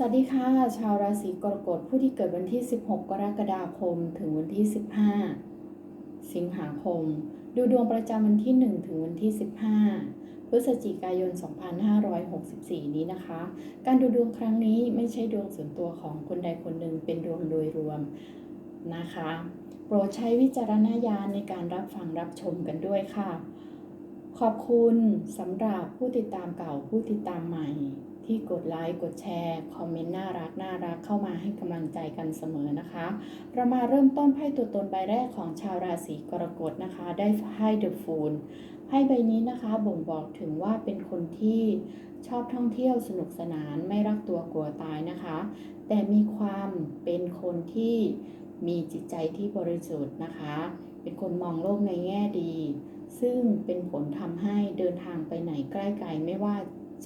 สวัสดีค่ะ ชาวราศีกรกฎผู้ที่เกิดวันที่ 16 กรกฎาคม ถึงวันที่ 15 สิงหาคม ดูดวงประจำวันที่ 1 ถึงวันที่ 15 พฤศจิกายน 2564 นี้นะคะ การดูดวงครั้งนี้ไม่ใช่ดวงส่วนตัวของคนใดคนหนึ่งเป็นดวงโดยรวมนะคะ โปรดใช้วิจารณญาณในการรับฟังรับชมกันด้วยค่ะ ขอบคุณสำหรับผู้ติดตามเก่าผู้ติดตามใหม่ ที่กดไลค์กดแชร์คอมเมนต์น่ารักน่ารักเข้ามาให้กำลังใจกันเสมอนะคะ เรามาเริ่มต้นไพ่ตัวตนใบแรกของชาวราศีกรกฎนะคะ ได้ไพ่เดอะฟูลไพ่ใบนี้นะคะบ่งบอกถึงว่าเป็นคนที่ชอบท่องเที่ยวสนุกสนานไม่รักตัวกลัวตายนะคะ แต่มีความเป็นคนที่มีจิตใจที่บริสุทธิ์นะคะ เป็นคนมองโลกในแง่ดี ซึ่งเป็นผลทำให้เดินทางไปไหนใกล้ไกลไม่ว่า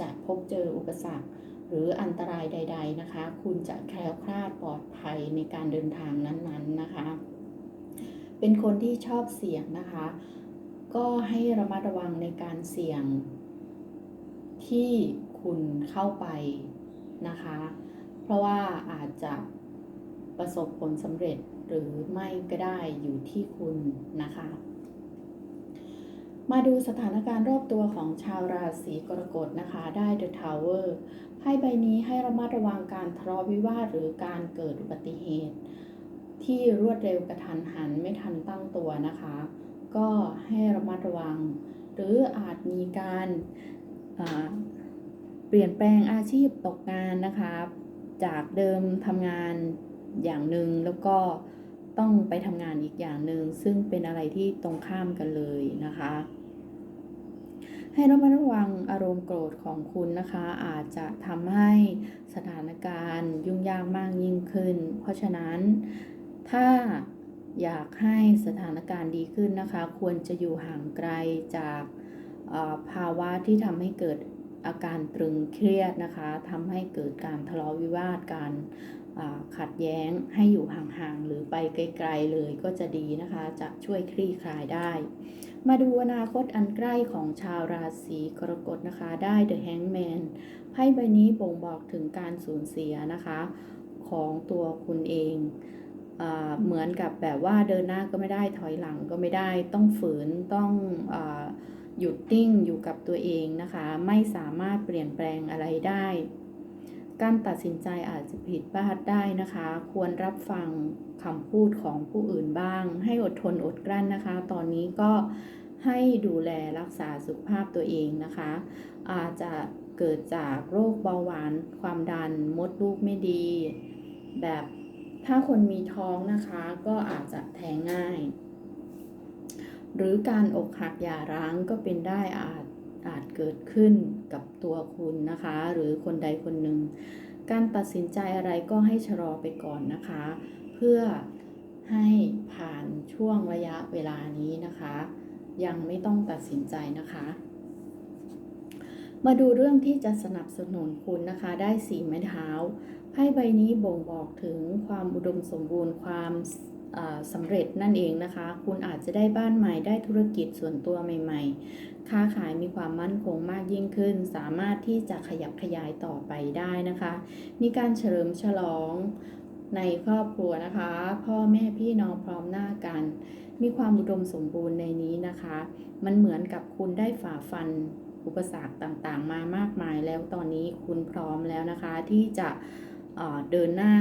จะพบเจออุปสรรค หรืออันตรายใด ๆนะคะ คุณจะแคล้วคลาดปลอดภัยในการเดินทางนั้นๆนะคะ เป็นคนที่ชอบเสี่ยงนะคะ ก็ให้ระมัดระวังในการเสี่ยงที่คุณเข้าไปนะคะ เพราะว่าอาจจะประสบผลสำเร็จหรือไม่ก็ได้อยู่ที่คุณนะคะ มาดูสถานการณ์รอบตัวของชาวราศีกรกฎนะคะ ได้ The Tower ไพ่ใบนี้ให้ระมัดระวังการทะเลาะวิวาทหรือการเกิดอุบัติเหตุ ที่รวดเร็วกระทันหันไม่ทันตั้งตัวนะคะ ก็ให้ระมัดระวัง หรืออาจมีการเปลี่ยนแปลงอาชีพตกงานนะคะ จากเดิมทำงานอย่างหนึ่งแล้วก็ต้องไปทำงานอีกอย่างหนึ่งซึ่งเป็นอะไรที่ตรงข้ามกันเลยนะคะ ให้ระมัดระวังอารมณ์โกรธของคุณนะคะ อาจจะทำให้สถานการณ์ยุ่งยากมากยิ่งขึ้น เพราะฉะนั้นถ้าอยากให้สถานการณ์ดีขึ้นนะคะ ควรจะอยู่ห่างไกลจากภาวะที่ทำให้เกิดอาการตรึงเครียดนะคะทำให้เกิดการทะเลาะวิวาทการขัดแย้งให้อยู่ห่างๆ หรือไปไกลๆเลยก็จะดีนะคะ จะช่วยคลี่คลายได้ มาดูอนาคตอันใกล้ของชาวราศีกรกฎนะคะได้ The Hangman ไพ่ใบนี้บ่งบอกถึงการสูญเสียนะคะ ของตัวคุณเองอเหมือนกับแบบว่าเดินหน้าก็ไม่ได้ถอยหลังก็ไม่ได้ ต้องฝืนต้องอหยุดติ้งอยู่กับตัวเองนะคะ ไม่สามารถเปลี่ยนแปลงอะไรได้ การตัดสินใจอาจจะผิดพลาดได้นะคะ ควรรับฟังคำพูดของผู้อื่นบ้าง ให้อดทนอดกลั้นนะคะ ตอนนี้ก็ให้ดูแลรักษาสุขภาพตัวเองนะคะ อาจจะเกิดจากโรคเบาหวาน ความดัน มดลูกไม่ดี แบบถ้าคนมีท้องนะคะก็อาจจะแท้งง่าย หรือการอกหักหย่าร้างก็เป็นได้อาจ อาจเกิดขึ้นกับตัวคุณนะคะ หรือคนใดคนหนึ่ง การตัดสินใจอะไรก็ให้ชะลอไปก่อนนะคะ เพื่อให้ผ่านช่วงระยะเวลานี้นะคะ ยังไม่ต้องตัดสินใจนะคะ มาดูเรื่องที่จะสนับสนุนคุณนะคะ ได้สีไม้เท้าไพ่ใบนี้บ่งบอกถึงความอุดมสมบูรณ์ความ สำเร็จนั่นเองนะคะ คุณอาจจะได้บ้านใหม่ได้ธุรกิจส่วนตัวใหม่ ๆ ค้าขายมีความมั่นคงมากยิ่งขึ้น สามารถที่จะขยับขยายต่อไปได้นะคะ มีการเฉลิมฉลองในครอบครัวนะคะ พ่อแม่พี่น้องพร้อมหน้ากัน มีความอุดมสมบูรณ์ในนี้นะคะ มันเหมือนกับคุณได้ฝ่าฟันอุปสรรคต่างๆ มามากมายแล้วตอนนี้คุณพร้อมแล้วนะคะที่จะ เดินหน้า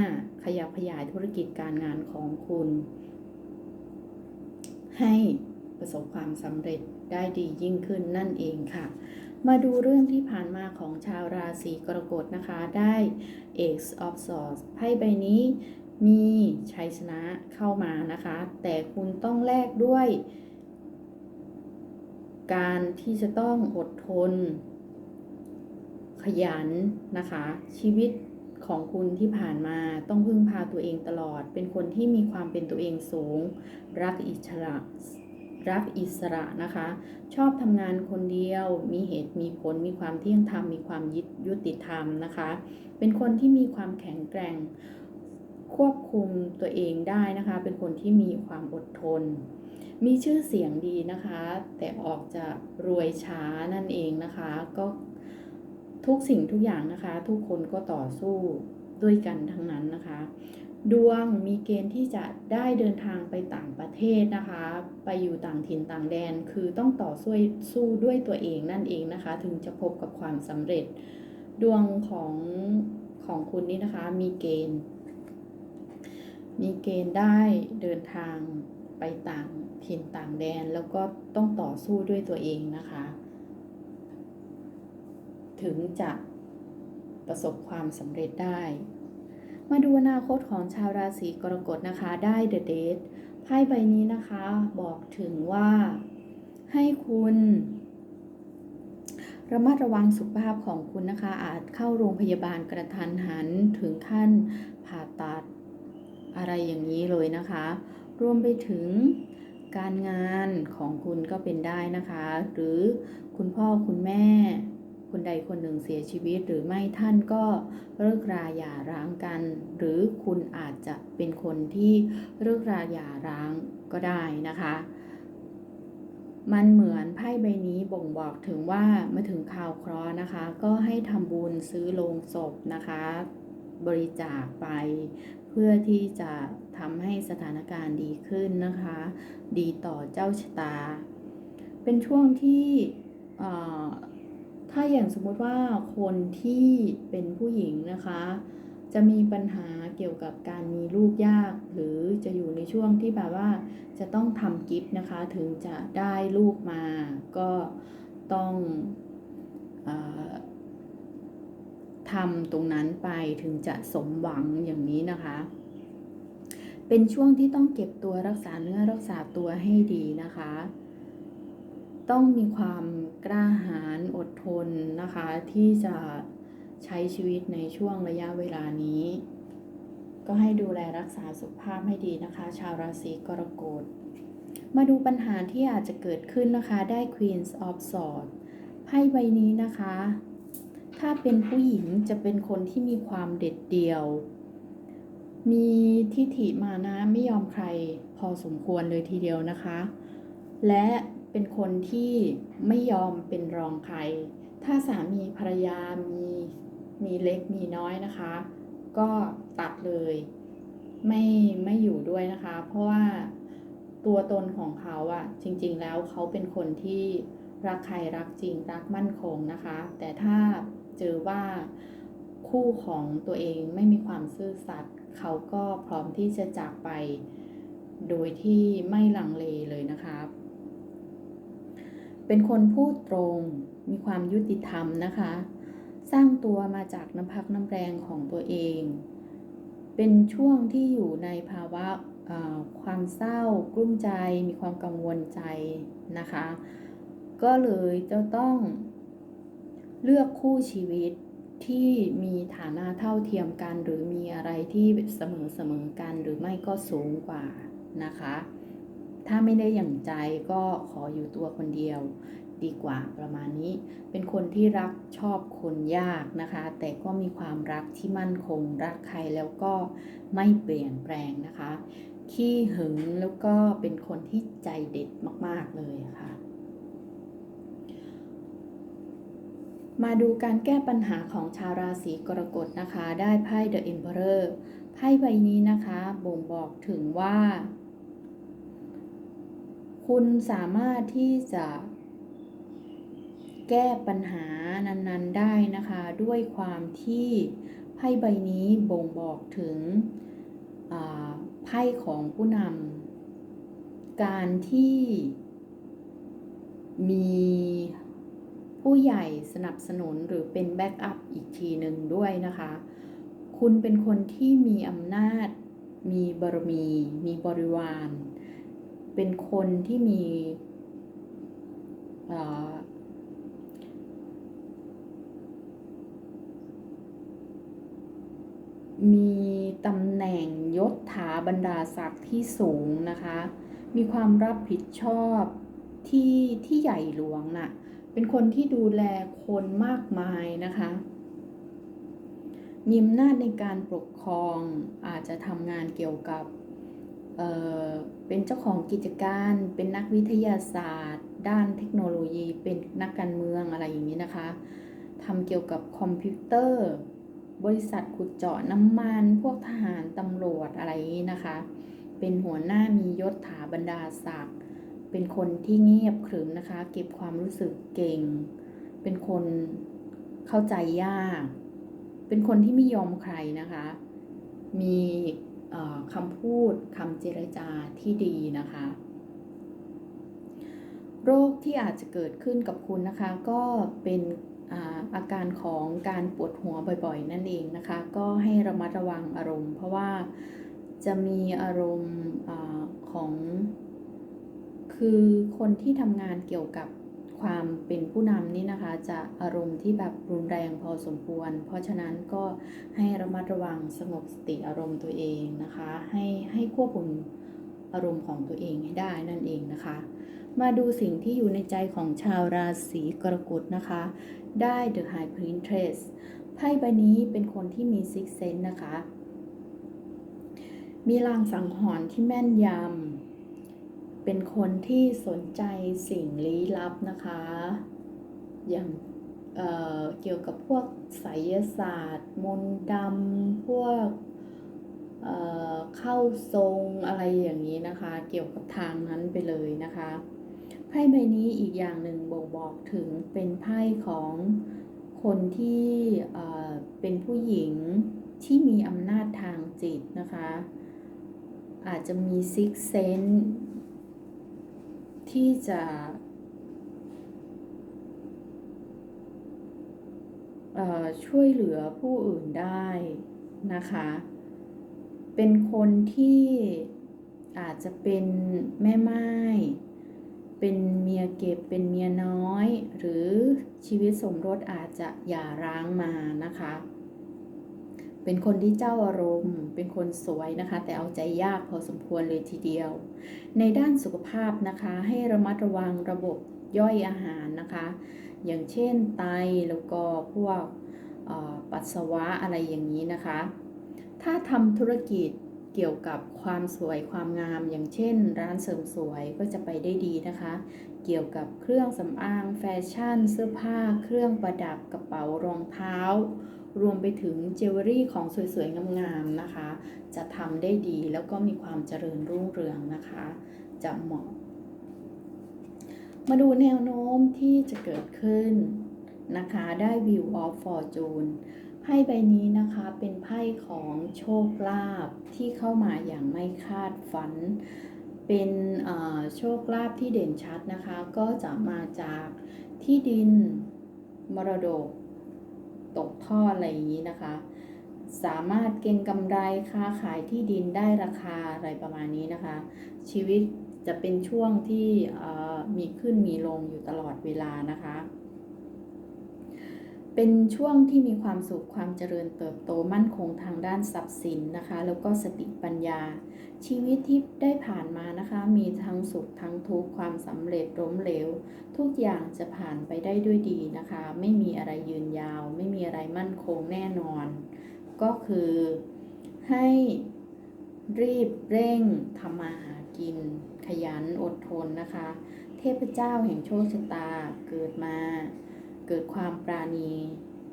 ขยับขยายธุรกิจการงานของคุณ ให้ประสบความสำเร็จได้ดียิ่งขึ้นนั่นเองค่ะ มาดูเรื่องที่ผ่านมาของชาวราศีกรกฎนะคะได้ Ace of Swords ไพ่ใบนี้มีชัยชนะเข้ามานะคะ แต่คุณต้องแลกด้วย การที่จะต้องอดทน ขยันนะคะ ชีวิต ของคุณที่ผ่านมาต้องพึ่งพาตัวเองตลอด เป็นคนที่มีความเป็นตัวเองสูง รักอิสระรักอิสระนะคะ ชอบทำงานคนเดียว มีเหตุมีผล มีความเที่ยงธรรม มีความยยุติธรรมนะคะ เป็นคนที่มีความแข็งแกร่ง ควบคุมตัวเองได้นะคะ เป็นคนที่มีความอดทน มีชื่อเสียงดีนะคะ แต่ออกจะรวยช้านั่นเองนะคะ ก็ ทุกสิ่งทุกอย่างนะคะ ทุกคนก็ต่อสู้ด้วยกันทั้งนั้นนะคะ ดวงมีเกณฑ์ที่จะได้เดินทางไปต่างประเทศนะคะ ไปอยู่ต่างถิ่นต่างแดนคือต้องต่อสู้สู้ด้วยตัวเองนั่นเองนะคะ ถึงจะพบกับความสำเร็จ ดวงของของคุณนี่นะคะมีเกณฑ์ มีเกณฑ์ได้เดินทางไปต่างถิ่นต่างแดน แล้วก็ต้องต่อสู้ด้วยตัวเองนะคะ ถึงจะประสบความสำเร็จได้ มาดูอนาคตของชาวราศีกรกฎนะคะได้ The Date ไพ่ใบนี้นะคะบอกถึงว่าให้คุณ ระมัดระวังสุขภาพของคุณนะคะ อาจเข้าโรงพยาบาลกระทันหันถึงขั้นผ่าตัดอะไรอย่างนี้เลยนะคะ รวมไปถึงการงานของคุณก็เป็นได้นะคะ หรือคุณพ่อคุณแม่ คนใดคนหนึ่งเสียชีวิตหรือไม่ท่านก็เลิกราหย่าร้างกัน หรือคุณอาจจะเป็นคนที่เลิกราหย่าร้างก็ได้นะคะ มันเหมือนไพ่ใบนี้บ่งบอกถึงว่ามาถึงข่าวเคราะห์นะคะ ก็ให้ทำบุญซื้อโลงศพนะคะ บริจาคไปเพื่อที่จะทำให้สถานการณ์ดีขึ้นนะคะ ดีต่อเจ้าชะตา เป็นช่วงที่ ถ้าอย่างสมมติว่าคนที่เป็นผู้หญิงนะคะ จะมีปัญหาเกี่ยวกับการมีลูกยาก หรือจะอยู่ในช่วงที่แบบว่าจะต้องทำกิฟต์นะคะ ถึงจะได้ลูกมา ก็ต้องอทำตรงนั้นไปถึงจะสมหวังอย่างนี้นะคะ เป็นช่วงที่ต้องเก็บตัวรักษาเนื้อรักษาตัวให้ดีนะคะ ต้องมีความ กล้าหาญอดทนนะคะ ที่จะใช้ชีวิตในช่วงระยะเวลานี้ ก็ให้ดูแลรักษาสุขภาพให้ดีนะคะ ชาวราศีกรกฎมาดูปัญหาที่อาจจะเกิดขึ้นนะคะ ได้ Queens of Swords ไพ่ใบนี้นะคะ ถ้าเป็นผู้หญิงจะเป็นคนที่มีความเด็ดเดี่ยว มีทิฐิมานะไม่ยอมใครพอสมควรเลยทีเดียวนะคะ และ เป็นคนที่ไม่ยอมเป็นรองใคร ถ้าสามีภรรยามีมีเล็กมีน้อยนะคะ ก็ตัดเลย ไม่ไม่อยู่ด้วยนะคะ เพราะว่าตัวตนของเขาอะจริง ๆ แล้วเขาเป็นคนที่รักใครรักจริงรักมั่นคงนะคะ แต่ถ้าเจอว่าคู่ของตัวเองไม่มีความซื่อสัตย์เขาก็พร้อมที่จะจากไป โดยที่ไม่ลังเลเลยนะคะ เป็นคนพูดตรงมีความยุติธรรมนะคะ สร้างตัวมาจากน้ำพักน้ำแรงของตัวเอง เป็นช่วงที่อยู่ในภาวะความเศร้ากลุ้มใจ มีความกังวลใจนะคะ ก็เลยจะต้องเลือกคู่ชีวิตที่มีฐานะเท่าเทียมกัน หรือมีอะไรที่เสมอเสมอกัน หรือไม่ก็สูงกว่านะคะ ถ้าไม่ได้อย่างใจก็ขออยู่ตัวคนเดียวดีกว่าประมาณนี้ เป็นคนที่รักชอบคนยากนะคะ แต่ก็มีความรักที่มั่นคง รักใครแล้วก็ไม่เปลี่ยนแปลงนะคะ ขี้หึงแล้วก็เป็นคนที่ใจเด็ดมากๆเลยค่ะ มาดูการแก้ปัญหาของชาวราศีกรกฎนะคะ ได้ไพ่ The Emperor ไพ่ใบนี้นะคะ บ่งบอกถึงว่า คุณสามารถที่จะแก้ปัญหานั้นๆได้นะคะ ด้วยความที่ไพ่ใบนี้บ่งบอกถึงไพ่ของผู้นำการที่มีผู้ใหญ่สนับสนุนหรือเป็นแบ็กอัพอีกทีหนึ่งด้วยนะคะ คุณเป็นคนที่มีอำนาจ มีบารมี มีบริวาร เป็นคนที่มีมีตำแหน่งยศถาบรรดาศักดิ์ที่สูงนะคะ มีความรับผิดชอบที่ที่ใหญ่หลวงน่ะ เป็นคนที่ดูแลคนมากมายนะคะ มีอำนาจในการปกครองอาจจะทำงานเกี่ยวกับ เอ่อเป็นเจ้าของกิจการ เป็นนักวิทยาศาสตร์ ด้านเทคโนโลยี เป็นนักการเมืองอะไรอย่างนี้นะคะทำเกี่ยวกับคอมพิวเตอร์ บริษัทขุดเจาะน้ำมัน พวกทหารตำรวจอะไรอย่างนี้นะคะ เป็นหัวหน้ามียศถาบรรดาศักดิ์ เป็นคนที่เงียบขรึมนะคะ เก็บความรู้สึกเก่ง เป็นคนเข้าใจยาก เป็นคนที่ไม่ยอมใครนะคะ มี คำพูดคำเจรจาที่ดีนะคะ โรคที่อาจจะเกิดขึ้นกับคุณนะคะ ก็เป็นอาการของการปวดหัวบ่อยๆ นั่นเองนะคะ ก็ให้ระมัดระวังอารมณ์ เพราะว่าจะมีอารมณ์อของ คือคนที่ทำงานเกี่ยวกับ ความเป็นผู้นำนี่นะคะ จะอารมณ์ที่แบบรุนแรงพอสมควร เพราะฉะนั้นก็ให้ระมัดระวังสงบสติอารมณ์ตัวเองนะคะ ให้ให้ควบคุมอารมณ์ของตัวเองให้ได้นั่นเองนะคะ มาดูสิ่งที่อยู่ในใจของชาวราศีกรกฎนะคะ ได้ The High Priestess ไพ่ใบนี้เป็นคนที่มี Six Sense นะคะ มีลางสังหรณ์ที่แม่นยำ เป็นคนที่สนใจสิ่งลี้ลับนะคะ อย่างเอ่อเกี่ยวกับพวกไสยศาสตร์ มนต์ดำพวกเอ่อเข้าทรงอะไรอย่างนี้นะคะ เกี่ยวกับทางนั้นไปเลยนะคะไพ่ใบนี้อีกอย่างหนึ่งบ่งบอกถึงเป็นไพ่ของคนที่เอ่อเป็นผู้หญิงที่มีอำนาจทางจิตนะคะ อาจจะมีซิกเซน ที่จะช่วยเหลือผู้อื่นได้นะคะ เป็นคนที่อาจจะเป็นแม่ไม้เป็นเมียเก็บเป็นเมียน้อย หรือชีวิตสมรสอาจจะหย่าร้างมานะคะ เป็นคนที่เจ้าอารมณ์ เป็นคนสวยนะคะ แต่เอาใจยากพอสมควรเลยทีเดียว ในด้านสุขภาพนะคะ ให้ระมัดระวังระบบย่อยอาหารนะคะ อย่างเช่นไตแล้วก็พวกปัสสาวะอะไรอย่างนี้นะคะ ถ้าทำธุรกิจเกี่ยวกับความสวยความงาม อย่างเช่น ร้านเสริมสวยก็จะไปได้ดีนะคะ เกี่ยวกับเครื่องสำอางแฟชั่น เสื้อผ้า เครื่องประดับกระเป๋ารองเท้า รวมไปถึงเจวเวลรี่ของสวยๆงามๆนะคะ จะทำได้ดีแล้วก็มีความเจริญรุ่งเรืองนะคะ จะเหมาะ มาดูแนวโน้มที่จะเกิดขึ้นนะคะ ได้ View of Fortune ไพ่ใบนี้นะคะเป็นไพ่ของโชคลาภที่เข้ามาอย่างไม่คาดฝัน เป็นโชคลาภที่เด่นชัดนะคะ ก็จะมาจากที่ดินมรดก ตกท่ออะไรอย่างนี้นะคะ สามารถเก็งกำไรค้าขายที่ดินได้ราคาอะไรประมาณนี้นะคะ ชีวิตจะเป็นช่วงที่มีขึ้นมีลงอยู่ตลอดเวลานะคะ เป็นช่วงที่มีความสุขความเจริญเติบโตมั่นคงทางด้านทรัพย์สินนะคะ แล้วก็สติปัญญา ชีวิตที่ได้ผ่านมานะคะ มีทั้งสุขทั้งทุกข์ความสำเร็จล้มเหลว ทุกอย่างจะผ่านไปได้ด้วยดีนะคะ ไม่มีอะไรยืนยาว ไม่มีอะไรมั่นคงแน่นอน ก็คือให้รีบเร่งทำมาหากิน ขยันอดทนนะคะ เทพเจ้าแห่งโชคชะตาเกิดมา เกิดความปราณี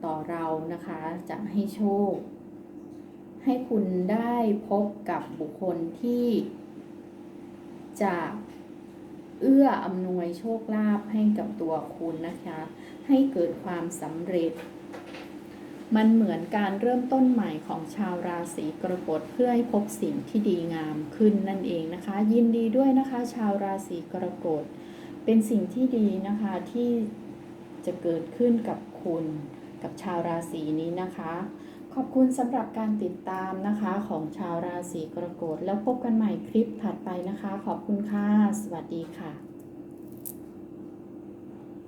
ต่อเรานะคะ จะให้โชค ให้คุณได้พบกับบุคคลที่ จะเอื้ออำนวยโชคลาภให้กับตัวคุณนะคะ ให้เกิดความสำเร็จ มันเหมือนการเริ่มต้นใหม่ของชาวราศีกรกฎเพื่อให้พบสิ่งที่ดีงามขึ้นนั่นเองนะคะ ยินดีด้วยนะคะ ชาวราศีกรกฎเป็นสิ่งที่ดีนะคะที่ จะเกิดขึ้นกับคุณกับชาวราศีนี้นะคะ ขอบคุณสำหรับการติดตามนะคะของชาวราศีกรกฎแล้วพบกันใหม่คลิปถัดไปนะคะ ขอบคุณค่ะ สวัสดีค่ะ